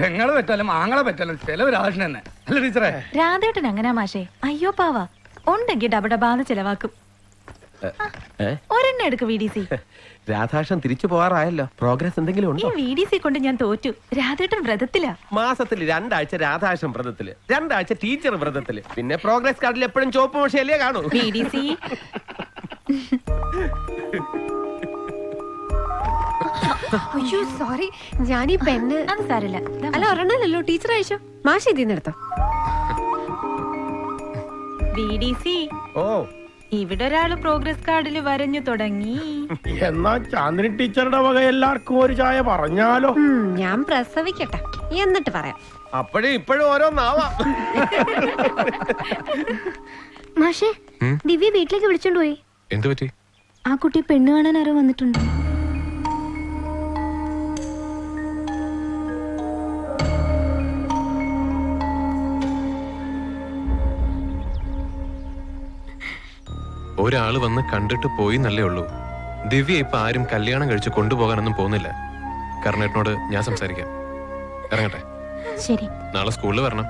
പെങ്ങളെ പറ്റാലും ആങ്ങളെ പറ്റാലും ചെലവ് രാജന് തന്നെ. അല്ല ടീച്ചറെ? രാധേട്ടൻ അങ്ങനെ മാഷേ? അയ്യോ പാവ. ഉണ്ടെങ്കിൽ ഡബഡബാന്ന് ചെലവാക്കും. ഒരെണ്ണ എടുക്ക് വി ഡി സി രാധാകൃഷ്ണൻ തിരിച്ചു പോകാറായല്ലോ. പ്രോഗ്രസ് എന്തെങ്കിലും ഈ ഉണ്ടോ വി ഡി സി കൊണ്ട് ഞാൻ തോറ്റു. രാധേട്ടൻ വ്രതത്തിലാ. മാസത്തിൽ രണ്ടാഴ്ച രാധാകൃഷ്ണൻ വ്രതത്തിൽ. രണ്ടാഴ്ച ടീച്ചർ വ്രതത്തിൽ. പിന്നെ പ്രോഗ്രസ് കാർഡിൽ എപ്പോഴും ചോപ്പ് മോശയല്ലേ കാണൂ. വി ഡി സി അയ്യോ സോറി ഞാൻ ഈ പെണ്ണ് അത് സാരല്ല അല്ല ഒരെണ്ണല്ലോ ടീച്ചർ അയച്ചോ. മാഷ് ഇതിന്ന് എടുത്തോ. ഓ. ഇവിടെ ഒരാൾ പ്രോഗ്രസ് കാർഡിൽ വരഞ്ഞു തുടങ്ങി. എന്നാ ചാന്ദിനി ടീച്ചറുടെ വക എല്ലാവർക്കും ഒരു ചായ പറഞ്ഞാലോ? ഞാൻ പ്രസവിക്കട്ടെ. എന്നിട്ട് പറയാം. അപ്പോഴും ഇപ്പോഴും ഓരോന്നാവാം മാഷേ ദിവ്യ വീട്ടിലേക്ക് വിളിച്ചോണ്ട് പോയി. എന്ത് പറ്റി ആ കുട്ടി പെണ്ണ് കാണാൻ ആരോ വന്നിട്ടുണ്ട്. ഒരാൾ വന്ന് കണ്ടിട്ട് പോയി എന്നല്ലേ ഉള്ളൂ. ദിവ്യ ഇപ്പൊ ആരും കല്യാണം കഴിച്ച് കൊണ്ടുപോകാനൊന്നും പോകുന്നില്ല. കർണേട്ടനോട് ഞാൻ സംസാരിക്കാം. ഇറങ്ങട്ടെ. ശരി. നാളെ സ്കൂളിൽ വരണം.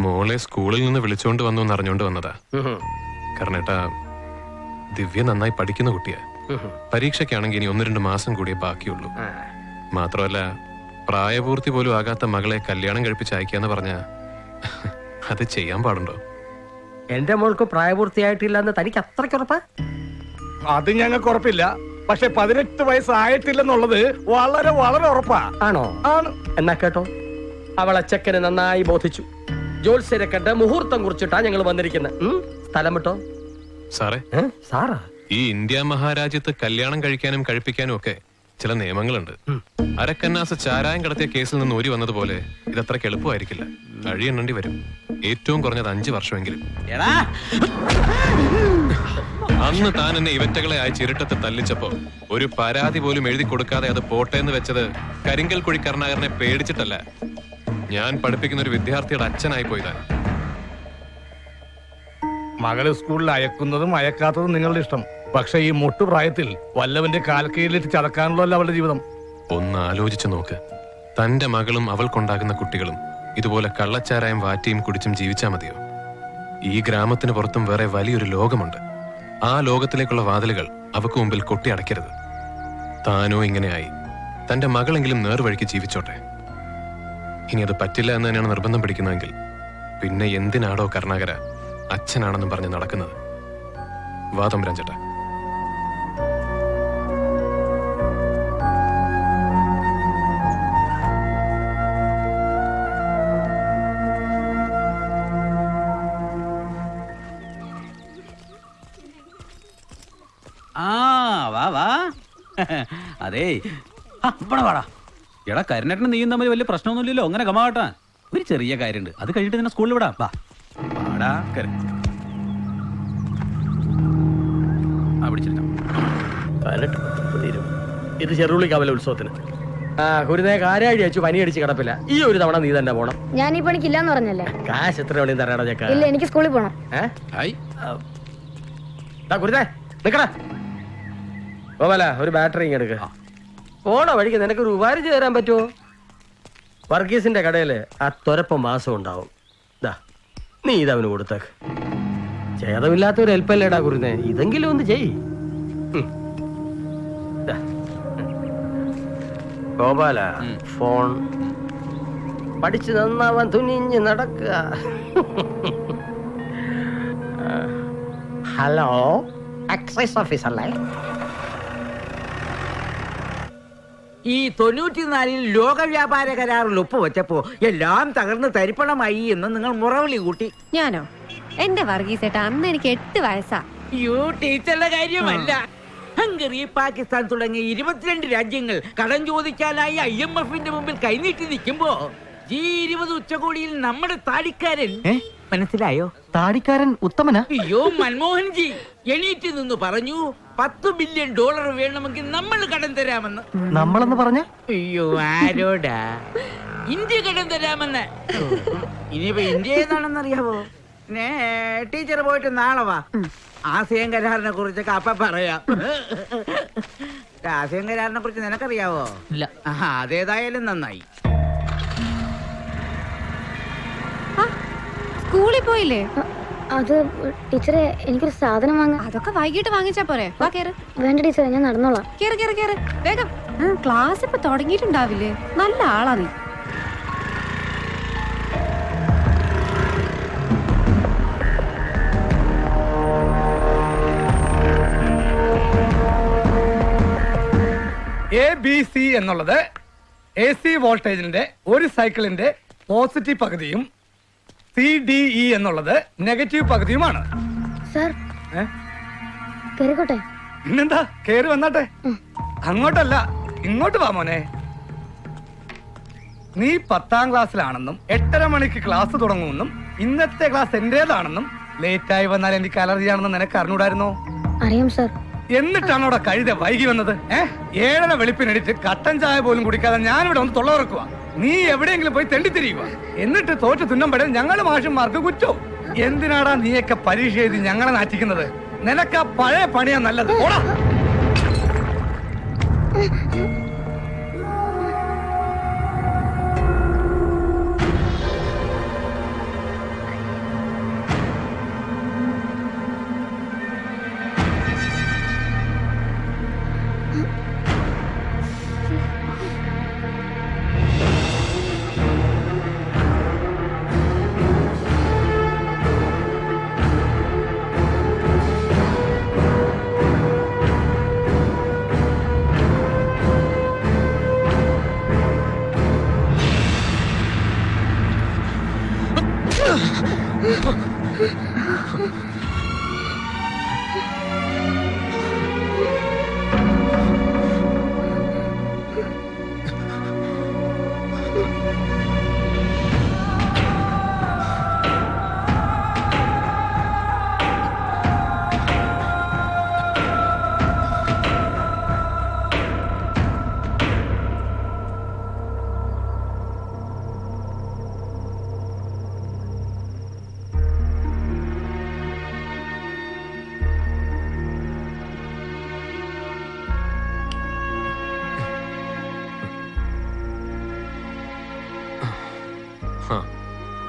മോളെ സ്കൂളിൽ നിന്ന് വിളിച്ചോണ്ട് വന്നു എന്ന് അറിഞ്ഞോണ്ട് വന്നതാ കർണേട്ടാ ദിവ്യ നന്നായി പഠിക്കുന്ന കുട്ടിയാ. പരീക്ഷയ്ക്കാണെങ്കിൽ ഇനി ഒന്ന് രണ്ട് മാസം കൂടിയേ ബാക്കിയുള്ളൂ. മാത്രമല്ല പ്രായപൂർത്തി പോലും ആകാത്ത മകളെ കല്യാണം കഴിപ്പിച്ച് അയക്കാന്ന് പറഞ്ഞ അത് ചെയ്യാൻ പാടുണ്ടോ? എന്റെ മോൾക്ക് പ്രായപൂർത്തിയായിട്ടില്ല എന്ന് തനിക്ക് അത്രയ്ക്ക് ഉറപ്പാ? അത് ഞങ്ങൾക്ക് ഉറപ്പില്ല. പക്ഷെ പതിനെട്ട് വയസ്സായിട്ടില്ലെന്നുള്ളത് വളരെ വളരെ ഉറപ്പാ. ആണോ? ആണ്. എന്നാ കേട്ടോ. അവളെ ചെക്കനെ നന്നായി ബോധിച്ചു. ജോത്സ്യരെ കണ്ട് മുഹൂർത്തം കുറിച്ചിട്ടാ ഞങ്ങൾ വന്നിരിക്കുന്നത്? സ്ഥലം വിട്ടോ? സാറേ? സാറാ? ഈ ഇന്ത്യ മഹാരാജ്യത്ത് കല്യാണം കഴിക്കാനും കഴിപ്പിക്കാനും ഒക്കെ ചില നിയമങ്ങളുണ്ട്. അരക്കന്നാസ് ചാരായം കടത്തിയ കേസിൽ നിന്ന് ഊരി വന്നതുപോലെ ഇതത്ര എളുപ്പമായിരിക്കില്ല. കഴിയെണ്ണേണ്ടി വരും. ഏറ്റവും കുറഞ്ഞത് അഞ്ചു വർഷമെങ്കിലും. അന്ന് താൻ എന്നെ ഇവറ്റകളെ ആയി ഇരുട്ടത്ത് തല്ലിച്ചപ്പോ ഒരു പരാതി പോലും എഴുതി കൊടുക്കാതെ അത് പോട്ടെ എന്ന് വെച്ചത് കരിങ്കൽ കുഴി കരുണാകരനെ പേടിച്ചിട്ടല്ല. ഞാൻ പഠിപ്പിക്കുന്ന ഒരു വിദ്യാർത്ഥിയുടെ അച്ഛനായി പോയതാണ് മകൾ സ്കൂളിൽ അയക്കുന്നതും അയക്കാത്തതും നിങ്ങളുടെ ഇഷ്ടം. പക്ഷെ ഈ മുട്ടു പ്രായത്തിൽ വല്ലവന്റെ കാൽക്കീഴിലിട്ട് ചതക്കാനുള്ളതല്ല അവളുടെ ജീവിതം. ഒന്ന് ആലോചിച്ചു നോക്ക്. തന്റെ മകളും അവൾക്കുണ്ടാകുന്ന കുട്ടികളും ഇതുപോലെ കള്ളച്ചാരായം വാറ്റിയും കുടിച്ചും ജീവിച്ചാ മതിയോ? ഈ ഗ്രാമത്തിന് പുറത്തും വേറെ വലിയൊരു ലോകമുണ്ട്. ആ ലോകത്തിലേക്കുള്ള വാതിലുകൾ അവക്ക് മുമ്പിൽ കൊട്ടി അടയ്ക്കരുത്. താനോ ഇങ്ങനെയായി. തന്റെ മകളെങ്കിലും നേർവഴിക്ക് ജീവിച്ചോട്ടെ. ഇനി അത് പറ്റില്ല എന്ന് തന്നെയാണ് നിർബന്ധം പിടിക്കുന്നതെങ്കിൽ പിന്നെ എന്തിനാടോ കരുണാകര? അച്ഛനാണെന്നും പറഞ്ഞ് നടക്കുന്നത്. വാദം രഞ്ചട്ട ആ വാ വാ. അതേ ഇവിടെ വാടാ എടാ കരുണേട്ടനും നീയും തമ്മിൽ വലിയ പ്രശ്നമൊന്നുമില്ലല്ലോ. അങ്ങനെ കമാകട്ടാ ഒരു ചെറിയ കാര്യമുണ്ട്. അത് കഴിഞ്ഞിട്ട് നിന്നെ സ്കൂളിൽ വിടാം. വാ. ആ പതിനെട്ട്. ഇത് ചെറുവിളിക്കാവല ഉത്സവത്തിന്. ആ കാരാഴി അയച്ചു പനി അടിച്ച് കിടപ്പില്ല. ഈ ഒരു തവണ നീ തന്നെ പോണം. ഞാൻ ഈ പണിക്ക് പണിക്കില്ലാന്ന് പറഞ്ഞല്ലേ? കാശ് എത്ര വേണേലും തരാടാ ചേക്കാ. ഇല്ല എനിക്ക് സ്കൂളിൽ പോണം? ഹായ്. നിക്കടാ. ഒരു ബാറ്ററി ഇങ്ങ് എടുക്ക. പോണ വഴിക്ക് നിനക്ക് ഒരു ഉപകാരം ചെയ്ത് തരാൻ പറ്റുമോ വർഗീസിന്റെ കടയിൽ ആ തൊരപ്പം മാസം ഉണ്ടാവും. ദാ നീ ഇതവന് കൊടുത്തേക്ക് ചേതമില്ലാത്ത ഒരു ഹെൽപ്പല്ലേടാ കുരുന്നേ ഇതെങ്കിലും ഒന്ന് ചെയ്. ഗോപാല ഫോൺ. പഠിച്ചു നന്നാവാൻ തുനിഞ്ഞ് നടക്കുക. ഹലോ എക്സൈസ് ഓഫീസല്ലേ ഈ തൊണ്ണൂറ്റിനാലിൽ ലോക വ്യാപാര കരാറിൽ ഒപ്പുവെച്ചപ്പോ എല്ലാം തകർന്ന് തരിപ്പണമായി എന്ന് നിങ്ങൾ മുറവിളി കൂട്ടി. ഞാനോ? എന്റെ വർഗീസേട്ടാ അന്ന് എനിക്ക് എട്ട് വയസ്സാ. യോ ടീച്ചറുടെ കാര്യമല്ല. ഹംഗറി പാകിസ്ഥാൻ തുടങ്ങിയ ഇരുപത്തിരണ്ട് രാജ്യങ്ങൾ കടം ചോദിക്കാനായി ഐ എം എഫിന്റെ മുമ്പിൽ കൈനീട്ടി നിൽക്കുമ്പോ ജി ഇരുപത് ഉച്ചകോടിയിൽ നമ്മുടെ താടിക്കാരൻ മനസ്സിലായോ? താടിക്കാരൻ ഉത്തമനാ? അയ്യോ മൻമോഹൻജി എണീറ്റ് നിന്ന് പറഞ്ഞു പത്ത് ബില്യൺ ഡോളർ വേണമെങ്കിൽ നമ്മൾ കടം തരാമെന്ന്. നമ്മളെന്ന് പറഞ്ഞ? അയ്യോ ആരോടാ? ഇന്ത്യ കടം തരാമെന്ന്. ഇനിയിപ്പോ ഇന്ത്യ ഏതാണെന്ന് അറിയാവോ ടീച്ചർ പോയിട്ട് നാളെ വാ. ആസിയൻ കരാറിനെ കുറിച്ചൊക്കെ അപ്പ പറയാം. ആസിയൻ കരാറിനെ കുറിച്ച് നിനക്കറിയാവോ? ഇല്ല. ആ അതേതായാലും നന്നായി. സ്കൂളിൽ പോയില്ലേ? അത് ടീച്ചറെ എനിക്കൊരു സാധനം വാങ്ങാം അതൊക്കെ വൈകിട്ട് വാങ്ങിച്ചാ പോരെ. വാ കേറ്. വേണ്ട ടീച്ചറെ ഞാൻ നടന്നോളാം. കേറ് കേറ് കേറ്. വേഗം. ക്ലാസ് ഇപ്പൊ തുടങ്ങിയിട്ടുണ്ടാവില്ലേ? നല്ല ആളാ നീ. എ ബി സി എന്നുള്ളത് എ സി വോൾട്ടേജിന്റെ ഒരു സൈക്കിളിന്റെ പോസിറ്റീവ് പകുതിയും സി ഡി ഇ എന്നുള്ളത് നെഗറ്റീവ് പകുതിയുമാണ്. സാർ. ഏ? കയറിക്കോട്ടെ പിന്നെന്താ? കേറി വന്നാട്ടെ. അങ്ങോട്ടല്ല ഇങ്ങോട്ട് വാ മോനെ. നീ പത്താം ക്ലാസ്സിലാണെന്നും എട്ടര മണിക്ക് ക്ലാസ് തുടങ്ങുമെന്നും ഇന്നത്തെ ക്ലാസ് എന്റേതാണെന്നും ആയി വന്നാൽ എനിക്ക് അലർജിയാണെന്ന് നിനക്ക് അറിഞ്ഞൂടായിരുന്നോ? അറിയാം സാർ. എന്നിട്ടാണ് അവിടെ കഴുത വൈകി വന്നത്. ഏഹ് ഏഴര വെളുപ്പിനെടുത്ത് കട്ടൻ ചായ പോലും കുടിക്കാതെ ഞാനിവിടെ ഒന്ന് തൊള്ളറക്കുക നീ എവിടെയെങ്കിലും പോയി തെണ്ടിത്തിരിയുക. എന്നിട്ട് തോറ്റ് തുന്നമ്പടെ ഞങ്ങൾ മാഷന്മാർക്ക് കുറ്റോ? എന്തിനാടാ നീയൊക്കെ പരീക്ഷ എഴുതി ഞങ്ങളെ നാറ്റിക്കുന്നത്? നിനക്ക് പഴയ പണിയാ നല്ലത്. ഓടാ.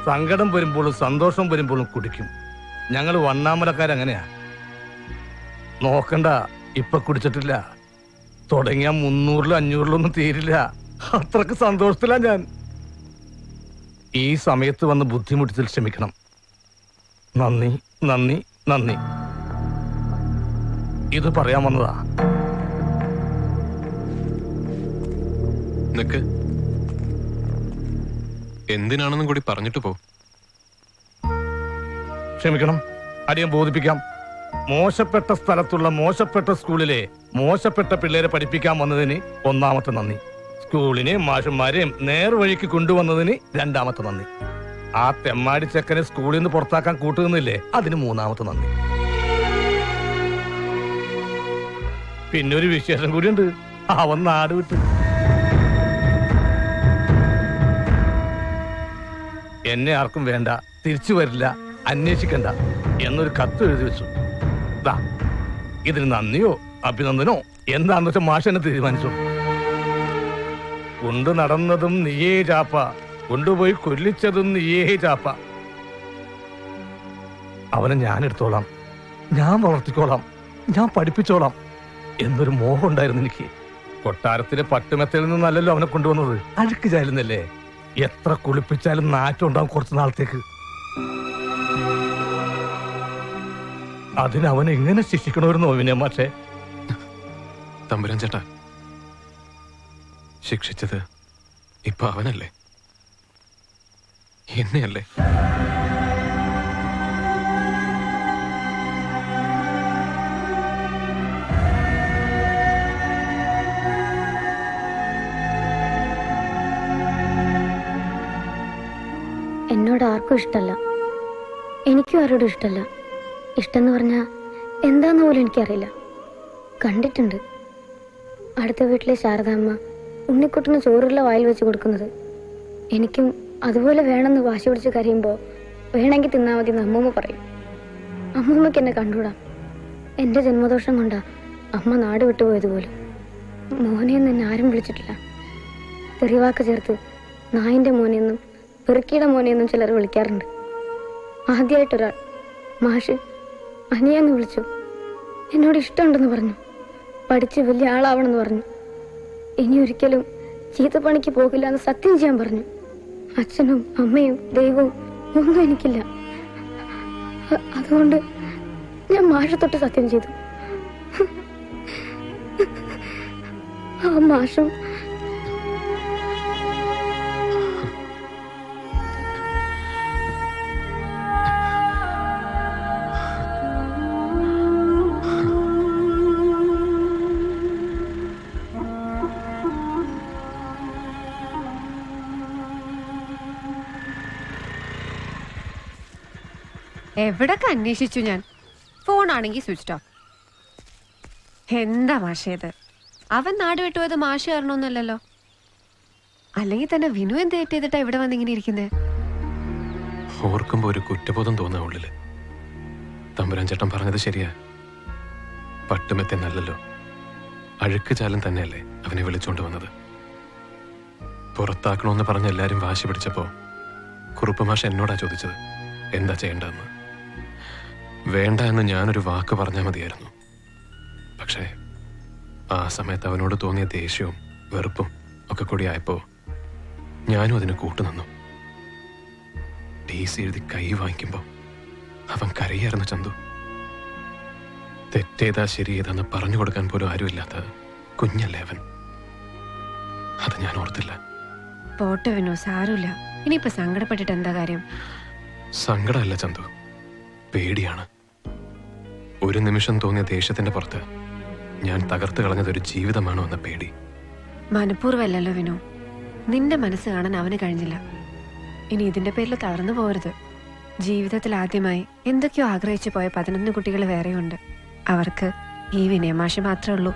സങ്കടം വരുമ്പോഴും സന്തോഷം വരുമ്പോഴും കുടിക്കും. ഞങ്ങൾ വണ്ണാമലക്കാരങ്ങനെയാ. നോക്കണ്ട ഇപ്പൊ കുടിച്ചിട്ടില്ല. തുടങ്ങിയ മുന്നൂറിലും അഞ്ഞൂറിലൊന്നും തീരില്ല. അത്രയ്ക്ക് സന്തോഷത്തില്ല ഞാൻ. ഈ സമയത്ത് വന്ന് ബുദ്ധിമുട്ടിച്ചിൽ ക്ഷമിക്കണം. നന്ദി നന്ദി നന്ദി. ഇത് പറയാൻ വന്നതാ. നിക്ക്. എന്തിനാണെന്നും കൂടി പറഞ്ഞിട്ട് പോ. ക്ഷമിക്കണം. അടിയം ബോധിപ്പിക്കാം. മോശപ്പെട്ട സ്ഥലത്തുള്ള മോശപ്പെട്ട സ്കൂളിലെ മോശപ്പെട്ട പിള്ളേരെ പഠിപ്പിക്കാൻ വന്നതിന് ഒന്നാമത്തെ നന്ദി. സ്കൂളിനെയും മാഷന്മാരെയും നേർവഴിക്ക് കൊണ്ടുവന്നതിന് രണ്ടാമത്തെ നന്ദി. ആ തെമ്മാടി ചെക്കനെ സ്കൂളിൽ നിന്ന് പുറത്താക്കാൻ കൂട്ടുന്നില്ലേ അതിന് മൂന്നാമത്തെ നന്ദി. പിന്നെ ഒരു വിശേഷം കൂടിയുണ്ട്. അവൻ നാട് വിട്ടു. എന്നെ ആർക്കും വേണ്ട തിരിച്ചു വരില്ല അന്വേഷിക്കണ്ട എന്നൊരു കത്ത് എഴുതി വെച്ചു. ദാ ഇതിന് നന്ദിയോ അഭിനന്ദനോ എന്താന്ന് വെച്ചാൽ മാഷ എന്നെ തീരുമാനിച്ചു. കൊണ്ടു നടന്നതും നീയേ ചാപ്പ കൊണ്ടുപോയി കൊല്ലിച്ചതും നീയേ ചാപ്പ. അവനെ ഞാൻ എടുത്തോളാം ഞാൻ വളർത്തിക്കോളാം ഞാൻ പഠിപ്പിച്ചോളാം എന്നൊരു മോഹം ഉണ്ടായിരുന്നു എനിക്ക്. കൊട്ടാരത്തിലെ പട്ടുമെത്തയിൽ നിന്നല്ലല്ലോ അവനെ കൊണ്ടുവന്നത്. അഴുക്ക് ചാലുന്നല്ലേ? എത്ര കുളിപ്പിച്ചാലും നാറ്റം ഉണ്ടാവും കുറച്ചു നാളത്തേക്ക്. അതിനവൻ എങ്ങനെ ശിക്ഷിക്കണമായിരുന്നു അവനെ മാഷേ തമ്പുരാൻ ചേട്ടാ ശിക്ഷിച്ചത് ഇപ്പൊ അവനല്ലേ? എന്നെയല്ലേ? ഇഷ്ടല്ല എനിക്കും ആരോടും ഇഷ്ടമല്ല. ഇഷ്ടമെന്ന് പറഞ്ഞാൽ എന്താന്ന് പോലും എനിക്കറിയില്ല. കണ്ടിട്ടുണ്ട്. അടുത്ത വീട്ടിലെ ശാരദാമ്മ ഉണ്ണിക്കുട്ടന് ചോറുള്ള വായിൽ വെച്ച് കൊടുക്കുന്നത്. എനിക്കും അതുപോലെ വേണമെന്ന് വാശി പിടിച്ച് കരയുമ്പോൾ വേണമെങ്കിൽ തിന്നാൽ മതി എന്ന് അമ്മൂമ്മ പറയും. അമ്മൂമ്മയ്ക്ക് എന്നെ കണ്ടുകൂടാ? എന്റെ ജന്മദോഷം കൊണ്ടാ അമ്മ നാട് വിട്ടുപോയത് പോലും. മോനെയൊന്നും എന്നെ ആരും വിളിച്ചിട്ടില്ല. തെറിവാക്ക് ചേർത്ത് നായിന്റെ മോനെന്നും പെറുക്കിയുടെ മോനെന്നും ചിലർ വിളിക്കാറുണ്ട്. ആദ്യമായിട്ടൊരാൾ മാഷ് അനിയെന്ന് വിളിച്ചു. എന്നോട് ഇഷ്ടമുണ്ടെന്ന് പറഞ്ഞു. പഠിച്ച് വലിയ ആളാവണമെന്ന് പറഞ്ഞു. ഇനി ഒരിക്കലും ചീത്തപ്പണിക്ക് പോകില്ല എന്ന് സത്യം ചെയ്യാൻ പറഞ്ഞു. അച്ഛനും അമ്മയും ദൈവവും ഒന്നും എനിക്കില്ല. അതുകൊണ്ട് ഞാൻ മാഷ തൊട്ട് സത്യം ചെയ്തു. ആ മാഷും എവിടൊക്കെ അന്വേഷിച്ചു ഞാൻ? ഫോണാണെങ്കിൽ സ്വിച്ച് ഓഫ്. എന്താ മാഷേത്? അവൻ നാട് വിട്ടു വിട്ടുപോയത് മാഷ് കാരണമൊന്നുമല്ലല്ലോ. അല്ലെങ്കിൽ തന്നെ വിനു എന്ത് ചെയ്തിട്ടാ ഇവിടെ വന്നിങ്ങനെ ഇരിക്കുന്നത് ഓർക്കുമ്പോ ഒരു കുറ്റബോധം തോന്നാ ഉള്ളിൽ. തമ്പുരാൻ പറഞ്ഞത് ശരിയാ. പട്ടുമെത്തെ നല്ലല്ലോ. അഴുക്ക് ചാലം തന്നെയല്ലേ അവനെ വിളിച്ചോണ്ട് വന്നത്. പുറത്താക്കണമെന്ന് പറഞ്ഞ് എല്ലാരും വാശി പിടിച്ചപ്പോ കുറുപ്പ് മാഷ എന്നോടാ ചോദിച്ചത്. എന്താ ചെയ്യേണ്ടതെന്ന്? വേണ്ട എന്ന് ഞാനൊരു വാക്ക് പറഞ്ഞാൽ മതിയായിരുന്നു. പക്ഷേ ആ സമയത്ത് അവനോട് തോന്നിയ ദേഷ്യവും വെറുപ്പും ഒക്കെ കൂടി ആയപ്പോൾ ഞാനും അതിന് കൂട്ടുനിന്നു ടി സി എഴുതി കൈ വാങ്ങിക്കുമ്പോൾ അവൻ കരയായിരുന്നു ചന്തു. തെറ്റേതാ ശരി ഏതാന്ന് പറഞ്ഞു കൊടുക്കാൻ പോലും ആരുമില്ലാത്ത കുഞ്ഞല്ലേ അവൻ. അത് ഞാൻ ഓർത്തില്ല. പോട്ടെ വിനു സാരമില്ല. ഇനിയിപ്പോ സങ്കടപ്പെട്ടിട്ട് എന്താ കാര്യം? സങ്കടമല്ല ചന്തു. പേടിയാണ്. ഒരു നിമിഷം തോന്നിയ ദേഷ്യത്തിന്റെ പുറത്ത് ഞാൻ തകർത്ത് കളഞ്ഞത് ഒരു ജീവിതമാണോ എന്ന പേടി. മനഃപൂർവമല്ലല്ലോ വിനു. നിന്റെ മനസ്സ് കാണാൻ അവന് കഴിഞ്ഞില്ല. ഇനി ഇതിന്റെ പേരിൽ തളർന്നു പോകരുത്. ജീവിതത്തിൽ ആദ്യമായി എന്തൊക്കെയോ ആഗ്രഹിച്ചു പോയ പതിനൊന്ന് കുട്ടികൾ വേറെയുണ്ട്. അവർക്ക് ഈ വിനയമാഷി മാത്രമേ ഉള്ളൂ.